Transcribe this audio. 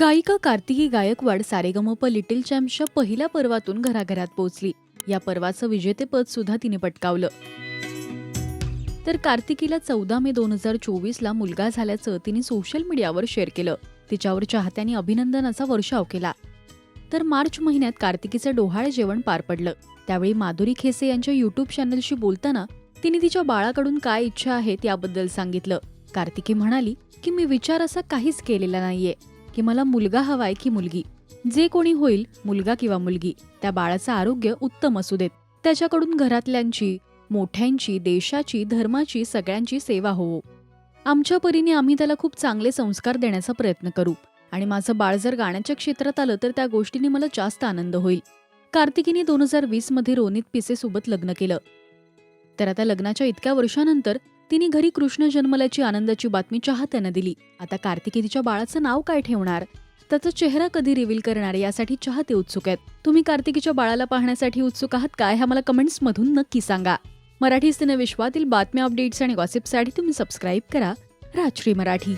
गायिका कार्तिकी गायकवाड सारेगमप लिटिल चॅम्पच्या पहिल्या पर्वातून घराघरात पोहोचली. या पर्वाचं विजेतेपद सुद्धा तिने पटकावलं. तर कार्तिकीला चौदा मे दोन हजार चोवीसला मुलगा झाल्याचं तिने सोशल मीडियावर शेअर केलं. तिच्यावर चाहत्यांनी अभिनंदनाचा वर्षाव केला. तर मार्च महिन्यात कार्तिकीचं डोहाळे जेवण पार पडलं. त्यावेळी माधुरी खेसे यांच्या युट्यूब चॅनलशी बोलताना तिने तिच्या बाळाकडून काय इच्छा आहेत याबद्दल सांगितलं. कार्तिकी म्हणाली की मी विचार असा काहीच केलेला नाहीये. की मला मुलगा हवाय की मुलगी. जे कोणी होईल मुलगा किंवा मुलगी त्या बाळाचं आरोग्य उत्तम असू देत. त्याच्याकडून घरातल्यांची मोठ्यांची देशाची धर्माची सगळ्यांची सेवा होवो. आमच्या परीने आम्ही त्याला खूप चांगले संस्कार देण्याचा प्रयत्न करू. आणि माझं बाळ जर गाण्याच्या क्षेत्रात आलं तर त्या गोष्टीने मला जास्त आनंद होईल. कार्तिकीने दोन हजार वीसमध्ये रोनित पिसे सोबत लग्न केलं. तर आता लग्नाच्या इतक्या वर्षानंतर तिने घरी कृष्ण जन्मल्याची आनंदाची बातमी चाहत्यांना दिली. आता कार्तिकी तिच्या बाळाचं नाव काय ठेवणार? त्याचा चेहरा कधी रिव्हील करणार यासाठी चाहते उत्सुक आहेत. तुम्ही कार्तिकीच्या बाळाला पाहण्यासाठी उत्सुक आहात काय हा मला कमेंट्समधून नक्की सांगा. मराठी सिनेविश्वातील बातम्या अपडेट्स आणि गॉसिपसाठी तुम्ही सबस्क्राईब करा. राजश्री मराठी.